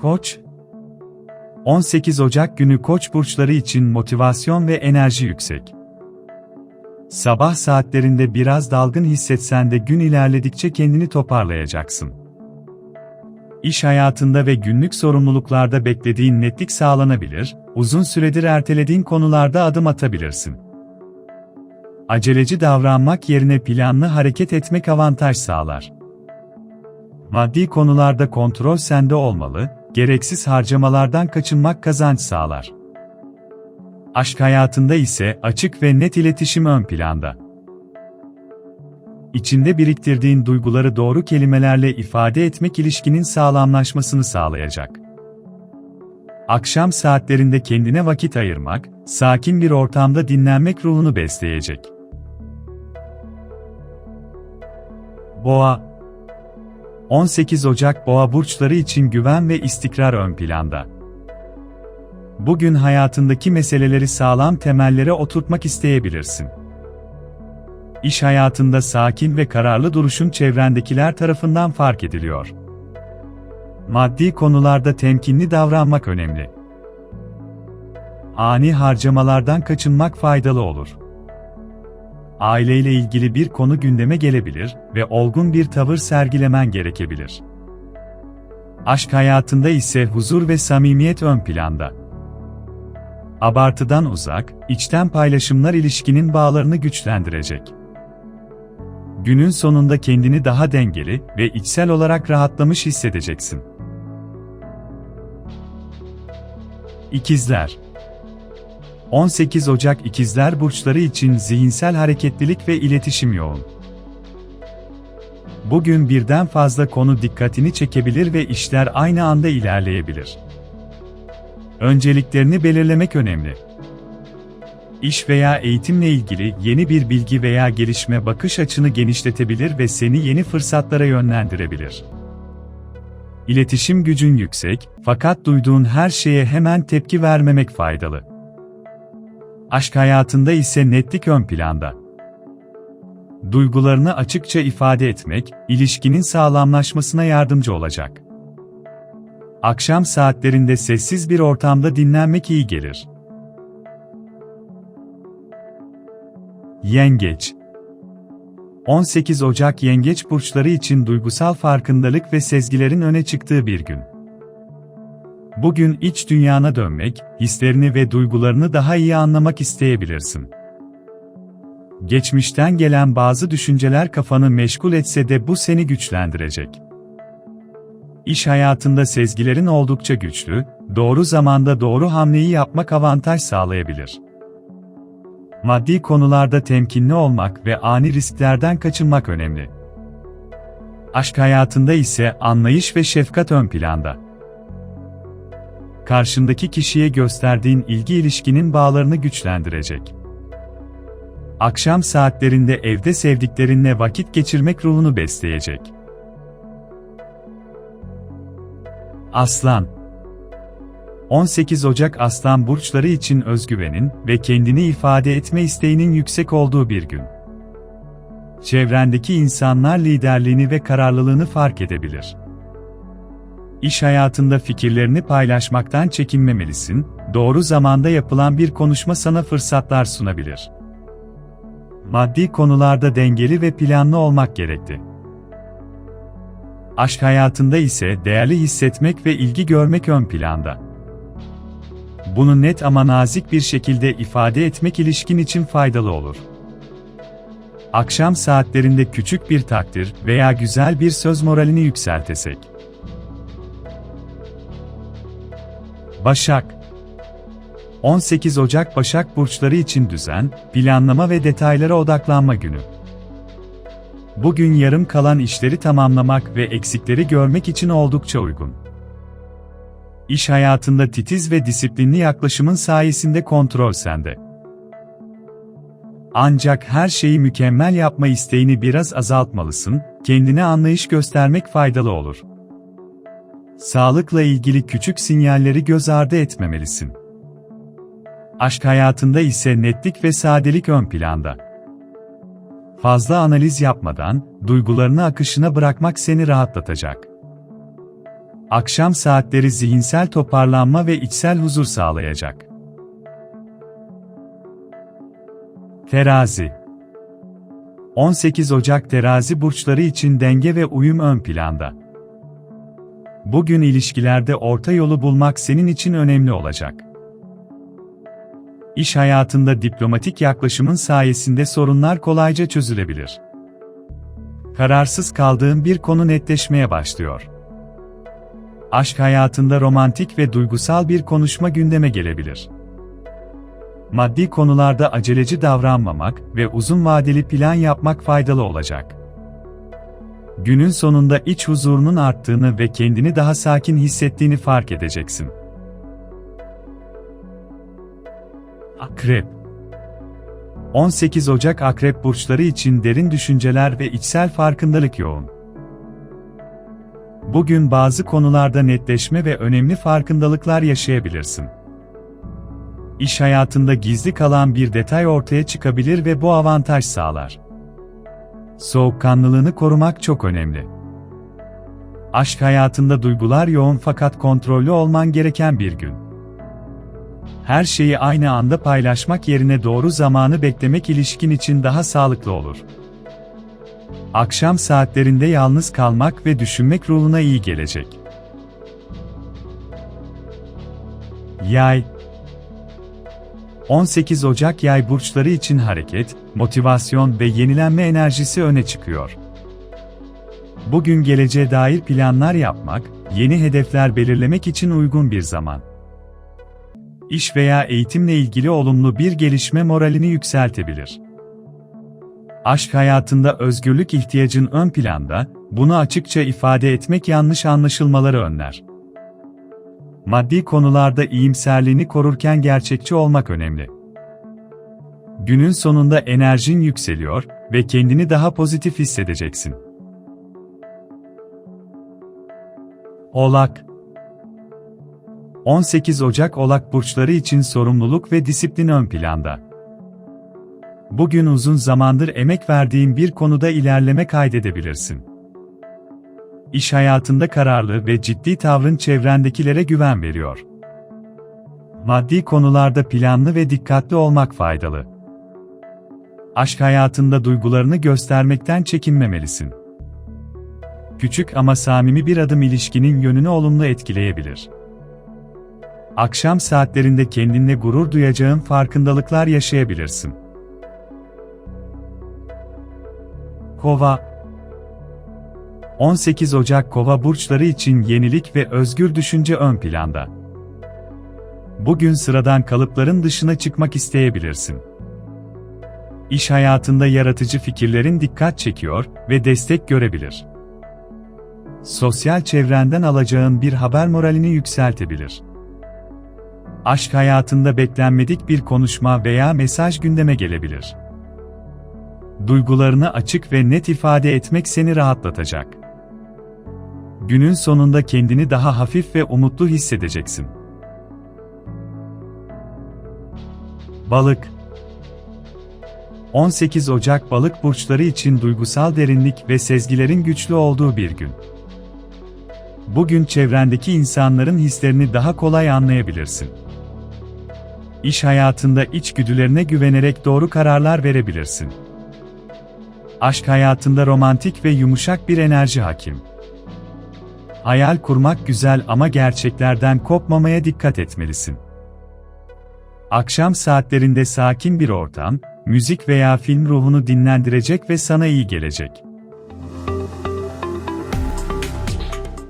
Koç 18 Ocak günü Koç burçları için motivasyon ve enerji yüksek. Sabah saatlerinde biraz dalgın hissetsen de gün ilerledikçe kendini toparlayacaksın. İş hayatında ve günlük sorumluluklarda beklediğin netlik sağlanabilir, uzun süredir ertelediğin konularda adım atabilirsin. Aceleci davranmak yerine planlı hareket etmek avantaj sağlar. Maddi konularda kontrol sende olmalı, gereksiz harcamalardan kaçınmak kazanç sağlar. Aşk hayatında ise açık ve net iletişim ön planda. İçinde biriktirdiğin duyguları doğru kelimelerle ifade etmek ilişkinin sağlamlaşmasını sağlayacak. Akşam saatlerinde kendine vakit ayırmak, sakin bir ortamda dinlenmek ruhunu besleyecek. Boğa 18 Ocak Boğa burçları için güven ve istikrar ön planda. Bugün hayatındaki meseleleri sağlam temellere oturtmak isteyebilirsin. İş hayatında sakin ve kararlı duruşun çevrendekiler tarafından fark ediliyor. Maddi konularda temkinli davranmak önemli. Ani harcamalardan kaçınmak faydalı olur. Aileyle ilgili bir konu gündeme gelebilir ve olgun bir tavır sergilemen gerekebilir. Aşk hayatında ise huzur ve samimiyet ön planda. Abartıdan uzak, içten paylaşımlar ilişkinin bağlarını güçlendirecek. Günün sonunda kendini daha dengeli ve içsel olarak rahatlamış hissedeceksin. İkizler 18 Ocak İkizler burçları için zihinsel hareketlilik ve iletişim yoğun. Bugün birden fazla konu dikkatini çekebilir ve işler aynı anda ilerleyebilir. Önceliklerini belirlemek önemli. İş veya eğitimle ilgili yeni bir bilgi veya gelişme bakış açını genişletebilir ve seni yeni fırsatlara yönlendirebilir. İletişim gücün yüksek, fakat duyduğun her şeye hemen tepki vermemek faydalı. Aşk hayatında ise netlik ön planda. Duygularını açıkça ifade etmek, ilişkinin sağlamlaşmasına yardımcı olacak. Akşam saatlerinde sessiz bir ortamda dinlenmek iyi gelir. Yengeç 18 Ocak Yengeç burçları için duygusal farkındalık ve sezgilerin öne çıktığı bir gün. Bugün iç dünyana dönmek, hislerini ve duygularını daha iyi anlamak isteyebilirsin. Geçmişten gelen bazı düşünceler kafanı meşgul etse de bu seni güçlendirecek. İş hayatında sezgilerin oldukça güçlü, doğru zamanda doğru hamleyi yapmak avantaj sağlayabilir. Maddi konularda temkinli olmak ve ani risklerden kaçınmak önemli. Aşk hayatında ise anlayış ve şefkat ön planda. Karşındaki kişiye gösterdiğin ilgi ilişkinin bağlarını güçlendirecek. Akşam saatlerinde evde sevdiklerinle vakit geçirmek ruhunu besleyecek. Aslan 18 Ocak Aslan burçları için özgüvenin ve kendini ifade etme isteğinin yüksek olduğu bir gün. Çevrendeki insanlar liderliğini ve kararlılığını fark edebilir. İş hayatında fikirlerini paylaşmaktan çekinmemelisin, doğru zamanda yapılan bir konuşma sana fırsatlar sunabilir. Maddi konularda dengeli ve planlı olmak gerekli. Aşk hayatında ise değerli hissetmek ve ilgi görmek ön planda. Bunu net ama nazik bir şekilde ifade etmek ilişkin için faydalı olur. Akşam saatlerinde küçük bir takdir veya güzel bir söz moralini yükseltesek. Başak 18 Ocak Başak burçları için düzen, planlama ve detaylara odaklanma günü. Bugün yarım kalan işleri tamamlamak ve eksikleri görmek için oldukça uygun. İş hayatında titiz ve disiplinli yaklaşımın sayesinde kontrol sende. Ancak her şeyi mükemmel yapma isteğini biraz azaltmalısın, kendine anlayış göstermek faydalı olur. Sağlıkla ilgili küçük sinyalleri göz ardı etmemelisin. Aşk hayatında ise netlik ve sadelik ön planda. Fazla analiz yapmadan, duygularını akışına bırakmak seni rahatlatacak. Akşam saatleri zihinsel toparlanma ve içsel huzur sağlayacak. Terazi 18 Ocak terazi burçları için denge ve uyum ön planda. Bugün ilişkilerde orta yolu bulmak senin için önemli olacak. İş hayatında diplomatik yaklaşımın sayesinde sorunlar kolayca çözülebilir. Kararsız kaldığın bir konu netleşmeye başlıyor. Aşk hayatında romantik ve duygusal bir konuşma gündeme gelebilir. Maddi konularda aceleci davranmamak ve uzun vadeli plan yapmak faydalı olacak. Günün sonunda iç huzurunun arttığını ve kendini daha sakin hissettiğini fark edeceksin. Akrep 18 Ocak Akrep burçları için derin düşünceler ve içsel farkındalık yoğun. Bugün bazı konularda netleşme ve önemli farkındalıklar yaşayabilirsin. İş hayatında gizli kalan bir detay ortaya çıkabilir ve bu avantaj sağlar. Soğukkanlılığını korumak çok önemli. Aşk hayatında duygular yoğun fakat kontrollü olman gereken bir gün. Her şeyi aynı anda paylaşmak yerine doğru zamanı beklemek ilişkin için daha sağlıklı olur. Akşam saatlerinde yalnız kalmak ve düşünmek ruhuna iyi gelecek. Yay 18 Ocak Yay burçları için hareket, motivasyon ve yenilenme enerjisi öne çıkıyor. Bugün geleceğe dair planlar yapmak, yeni hedefler belirlemek için uygun bir zaman. İş veya eğitimle ilgili olumlu bir gelişme moralini yükseltebilir. Aşk hayatında özgürlük ihtiyacın ön planda, bunu açıkça ifade etmek yanlış anlaşılmaları önler. Maddi konularda iyimserliğini korurken gerçekçi olmak önemli. Günün sonunda enerjin yükseliyor ve kendini daha pozitif hissedeceksin. Oğlak 18 Ocak Oğlak burçları için sorumluluk ve disiplin ön planda. Bugün uzun zamandır emek verdiğin bir konuda ilerleme kaydedebilirsin. İş hayatında kararlı ve ciddi tavrın çevrendekilere güven veriyor. Maddi konularda planlı ve dikkatli olmak faydalı. Aşk hayatında duygularını göstermekten çekinmemelisin. Küçük ama samimi bir adım ilişkinin yönünü olumlu etkileyebilir. Akşam saatlerinde kendinle gurur duyacağın farkındalıklar yaşayabilirsin. Kova 18 Ocak Kova burçları için yenilik ve özgür düşünce ön planda. Bugün sıradan kalıpların dışına çıkmak isteyebilirsin. İş hayatında yaratıcı fikirlerin dikkat çekiyor ve destek görebilir. Sosyal çevrenden alacağın bir haber moralini yükseltebilir. Aşk hayatında beklenmedik bir konuşma veya mesaj gündeme gelebilir. Duygularını açık ve net ifade etmek seni rahatlatacak. Günün sonunda kendini daha hafif ve umutlu hissedeceksin. Balık 18 Ocak balık burçları için duygusal derinlik ve sezgilerin güçlü olduğu bir gün. Bugün çevrendeki insanların hislerini daha kolay anlayabilirsin. İş hayatında içgüdülerine güvenerek doğru kararlar verebilirsin. Aşk hayatında romantik ve yumuşak bir enerji hakim. Hayal kurmak güzel ama gerçeklerden kopmamaya dikkat etmelisin. Akşam saatlerinde sakin bir ortam, müzik veya film ruhunu dinlendirecek ve sana iyi gelecek.